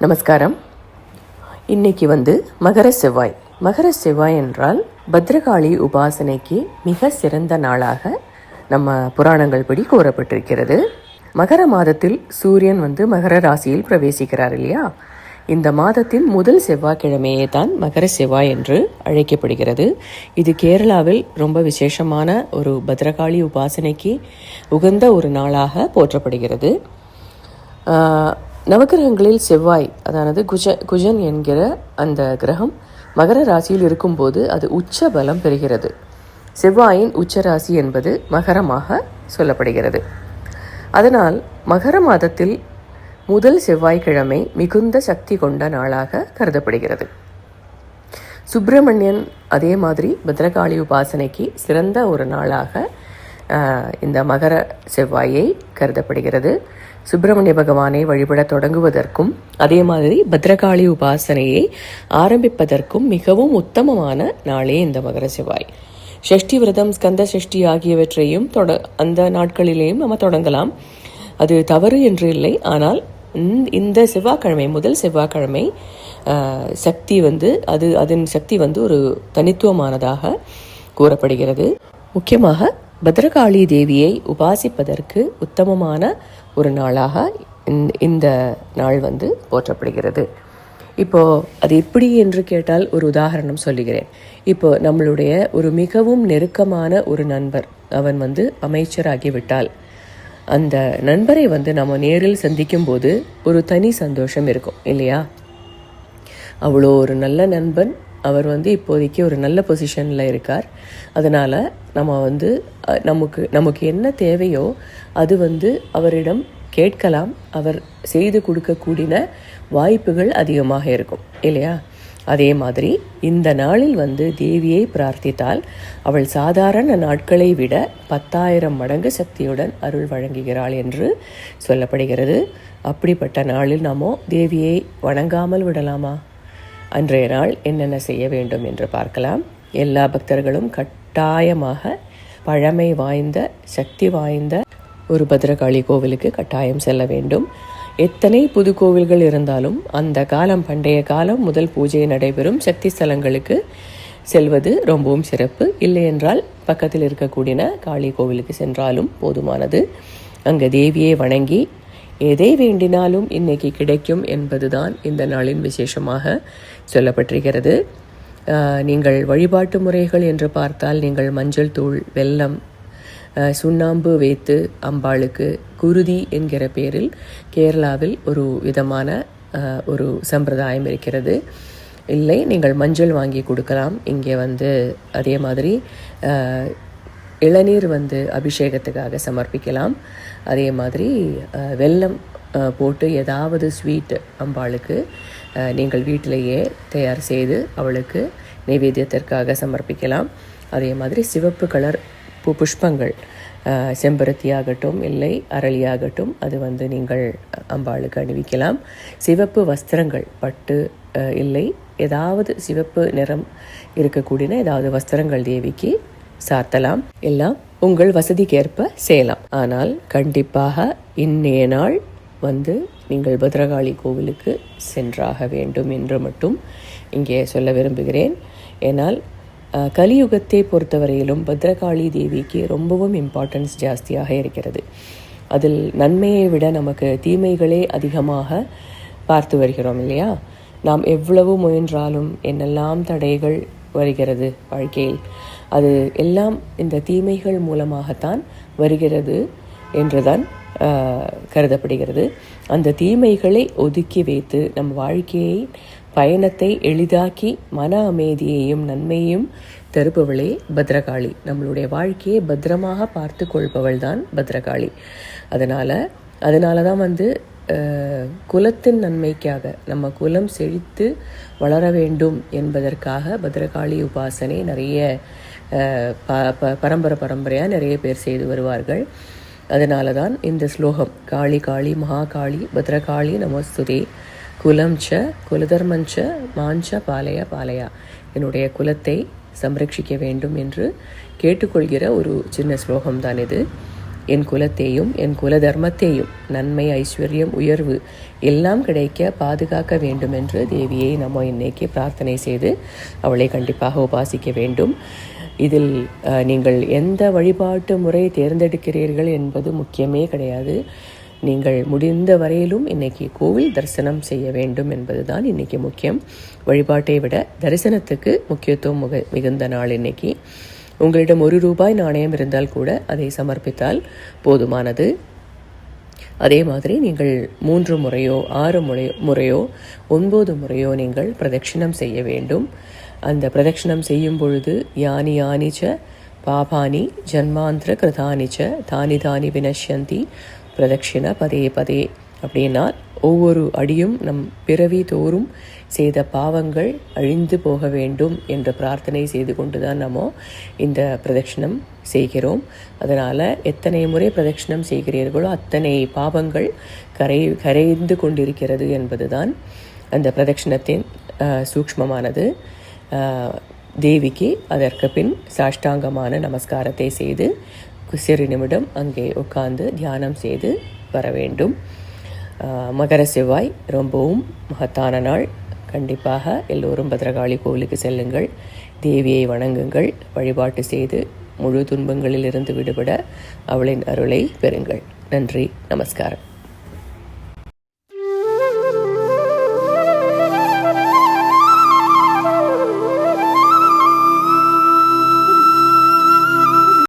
நமஸ்காரம். இன்னைக்கு வந்து மகர செவ்வாய். மகர செவ்வாய் என்றால் பத்ரகாளி உபாசனைக்கு மிக சிறந்த நாளாக நம்ம புராணங்கள் படி கூறப்பட்டிருக்கிறது. மகர மாதத்தில் சூரியன் வந்து மகர ராசியில் பிரவேசிக்கிறார் இல்லையா? இந்த மாதத்தின் முதல் செவ்வாய்க்கிழமையே தான் மகர செவ்வாய் என்று அழைக்கப்படுகிறது. இது கேரளாவில் ரொம்ப விசேஷமான ஒரு பத்ரகாளி உபாசனைக்கு உகந்த ஒரு நாளாக போற்றப்படுகிறது. நவகிரகங்களில் நவக்கிரகங்களில் செவ்வாய் அதானது குஜ குஜன் என்கிற அந்த கிரகம் மகர ராசியில் இருக்கும்போது அது உச்ச பலம் பெறுகிறது. செவ்வாயின் உச்ச ராசி என்பது மகரமாக சொல்லப்படுகிறது. அதனால் மகர மாதத்தில் முதல் செவ்வாய்க்கிழமை மிகுந்த சக்தி கொண்ட நாளாக கருதப்படுகிறது. சுப்பிரமணியன் அதே மாதிரி பத்ரகாளி உபாசனைக்கு சிறந்த ஒரு நாளாக இந்த மகர செவ்வாயை கருதப்படுகிறது. சுப்பிரமணிய பகவானை வழிபட தொடங்குவதற்கும் அதே மாதிரி பத்ரகாளி உபாசனையை ஆரம்பிப்பதற்கும் மிகவும் உத்தமமான நாளே இந்த மகர செவ்வாய். ஷஷ்டி விரதம் ஸ்கந்த சஷ்டி ஆகியவற்றையும் தொட அந்த நாட்களிலேயும் நம்ம தொடங்கலாம். அது தவறு என்று இல்லை. ஆனால் இந்த- இந்த செவ்வாய்க்கிழமை முதல் செவ்வாய்க்கிழமை சக்தி வந்து அது அதன் சக்தி வந்து ஒரு தனித்துவமானதாக கூறப்படுகிறது. முக்கியமாக பத்ரகாளி தேவியை உபாசிப்பதற்கு உத்தமமான ஒரு நாளாக இந்த- இந்த நாள் வந்து போற்றப்படுகிறது. இப்போது அது எப்படி என்று கேட்டால் ஒரு உதாரணம் சொல்லுகிறேன். இப்போ நம்மளுடைய ஒரு மிகவும் நெருக்கமான ஒரு நண்பர் அவன் வந்து அமைச்சராகிவிட்டால் அந்த நண்பரை வந்து நம்ம நேரில் சந்திக்கும் போது ஒரு தனி சந்தோஷம் இருக்கும் இல்லையா? அவ்வளோ ஒரு நல்ல நண்பன் அவர் வந்து இப்போதைக்கு ஒரு நல்ல பொசிஷனில் இருக்கார். அதனால் நம்ம வந்து நமக்கு நமக்கு என்ன தேவையோ அது வந்து அவரிடம் கேட்கலாம். அவர் செய்து கொடுக்கக்கூடிய வாய்ப்புகள் அதிகமாக இருக்கும். இல்லையா? அதே மாதிரி இந்த நாளில் வந்து தேவியை பிரார்த்தித்தால் அவள் சாதாரண நாட்களை விட பத்தாயிரம் மடங்கு சக்தியுடன் அருள் வழங்குகிறாள் என்று சொல்லப்படுகிறது. அப்படிப்பட்ட நாளில் நாமோ தேவியை வணங்காமல் விடலாமா? அன்றைய நாள் என்னென்ன செய்ய வேண்டும் என்று பார்க்கலாம். எல்லா பக்தர்களும் கட்டாயமாக பழமை வாய்ந்த சக்தி வாய்ந்த ஒரு பத்ரகாளி கோவிலுக்கு கட்டாயம் செல்ல வேண்டும். எத்தனை புது கோவில்கள் இருந்தாலும் அந்த காலம் பண்டைய காலம் முதல் பூஜை நடைபெறும் சக்தி ஸ்தலங்களுக்கு செல்வது ரொம்பவும் சிறப்பு. இல்லை என்றால் பக்கத்தில் இருக்கக்கூடிய காளி கோவிலுக்கு சென்றாலும் போதுமானது. அங்கே தேவியை வணங்கி எதை வேண்டினாலும் இன்னைக்கு கிடைக்கும் என்பதுதான் இந்த நாளின் விசேஷமாக சொல்லப்பட்டிருக்கிறது. நீங்கள் வழிபாட்டு முறைகள் என்று பார்த்தால் நீங்கள் மஞ்சள் தூள் வெல்லம் சுண்ணாம்பு வைத்து அம்பாளுக்கு குருதி என்கிற பேரில் கேரளாவில் ஒரு விதமான ஒரு சம்பிரதாயம் இருக்கிறது. இல்லை நீங்கள் மஞ்சள் வாங்கி கொடுக்கலாம். இங்கே வந்து அதே மாதிரி இளநீர் வந்து அபிஷேகத்துக்காக சமர்ப்பிக்கலாம். அதே மாதிரி வெல்லம் போட்டு ஏதாவது ஸ்வீட் அம்பாளுக்கு நீங்கள் வீட்டிலேயே தயார் செய்து அவளுக்கு நைவேத்தியத்திற்காக சமர்ப்பிக்கலாம். அதே மாதிரி சிவப்பு கலர் பூ புஷ்பங்கள் செம்பருத்தி செம்பருத்தியாகட்டும் இல்லை அரளியாகட்டும் அது வந்து நீங்கள் அம்பாளுக்கு அணிவிக்கலாம். சிவப்பு வஸ்திரங்கள் பட்டு இல்லை ஏதாவது சிவப்பு நிறம் இருக்கக்கூடிய ஏதாவது வஸ்திரங்கள் தேவிக்கு சாத்தலாம். எல்லாம் உங்கள் வசதிக்கேற்ப செய்யலாம். ஆனால் கண்டிப்பாக இன்னைய நாள் வந்து நீங்கள் பத்ரகாளி கோவிலுக்கு சென்றாக வேண்டும் என்று மட்டும் இங்கே சொல்ல விரும்புகிறேன். ஏனால் கலியுகத்தை பொறுத்தவரையிலும் பத்ரகாளி தேவிக்கு ரொம்பவும் இம்பார்ட்டன்ஸ் ஜாஸ்தியாக இருக்கிறது. அதில் நன்மையை விட நமக்கு தீமைகளே அதிகமாக பார்த்து வருகிறோம் இல்லையா? நாம் எவ்வளவு முயன்றாலும் என்னெல்லாம் தடைகள் வருகிறது வாழ்க்கையில். அது எல்லாம் இந்த தீமைகள் மூலமாகத்தான் வருகிறது என்றுதான் கருதப்படுகிறது. அந்த தீமைகளை ஒதுக்கி வைத்து நம் வாழ்க்கையை பயணத்தை எளிதாக்கி மன அமைதியையும் நன்மையையும் தருபவளே பத்ரகாளி. நம்மளுடைய வாழ்க்கையை பத்திரமாக பார்த்து கொள்பவள் தான் பத்ரகாளி. அதனால் அதனால தான் வந்து குலத்தின் நன்மைக்காக நம்ம குலம் செழித்து வளர வேண்டும் என்பதற்காக பத்ரகாளி உபாசனை நிறைய ப- ப- பரம்பரை பரம்பரையாக நிறைய பேர் செய்து வருவார்கள். அதனால தான் இந்த ஸ்லோகம் காளி காளி மகாகாளி பத்ரகாளி நமஸ்துதே குலம் ச குலதர்மஞ்ச மாஞ்ச பாலய பாலையா என்னுடைய குலத்தை சம்ரட்சிக்க வேண்டும் என்று கேட்டுக்கொள்கிற ஒரு சின்ன ஸ்லோகம் தான் இது. என் குலத்தையும் என் குல தர்மத்தையும் நன்மை ஐஸ்வர்யம் உயர்வு எல்லாம் கிடைக்க பாதுகாக்க வேண்டும் என்று தேவியை நம்ம இன்னைக்கு பிரார்த்தனை செய்து அவளை கண்டிப்பாக உபாசிக்க வேண்டும். இதில் நீங்கள் எந்த வழிபாட்டு முறை தேர்ந்தெடுக்கிறீர்கள் என்பது முக்கியமே கிடையாது. நீங்கள் முடிந்த வரையிலும் இன்னைக்கு கோவில் தரிசனம் செய்ய வேண்டும் என்பதுதான் இன்னைக்கு முக்கியம். வழிபாட்டை விட தரிசனத்துக்கு முக்கியத்துவம் மிகுந்த நாள் இன்னைக்கு. உங்களிடம் ஒரு ரூபாய் நாணயம் இருந்தால் கூட அதை சமர்ப்பித்தால் போதுமானது. அதே மாதிரி நீங்கள் மூன்று முறையோ ஆறு முறையோ முறையோ ஒன்பது முறையோ நீங்கள் பிரதட்சிணம் செய்ய வேண்டும். அந்த பிரதட்சிணம் செய்யும் பொழுது யானி யானிச்ச பாபானி ஜன்மாந்திர கிருதானிச்ச தானி தானி வினஷ்யந்தி பிரதட்சிண பதே பதே அப்படின்னா ஒவ்வொரு அடியும் நம் பிறவி தோறும் செய்த பாவங்கள் அழிந்து போக வேண்டும் என்ற பிரார்த்தனை செய்து கொண்டுதான் நம்ம இந்த பிரதட்சிணம் செய்கிறோம். அதனால் எத்தனை முறை பிரதட்சிணம் செய்கிறீர்களோ அத்தனை பாவங்கள் கரை கரைந்து கொண்டிருக்கிறது என்பதுதான் அந்த பிரதட்சிணத்தின் சூக்மமானது சூக்ஷ்மமானது. தேவிக்கு அதற்கு பின் சாஷ்டாங்கமான நமஸ்காரத்தை செய்து சிறு நிமிடம் அங்கே உட்கார்ந்து தியானம் செய்து வர வேண்டும். மகர செவ்வாய் ரொம்பவும் மகத்தான நாள். கண்டிப்பாக எல்லோரும் பத்ரகாளி கோவிலுக்கு செல்லுங்கள். தேவியை வணங்குங்கள். வழிபாட்டு செய்து முழு துன்பங்களிலிருந்து விடுபட அவளின் அருளை பெறுங்கள். நன்றி. நமஸ்காரம்.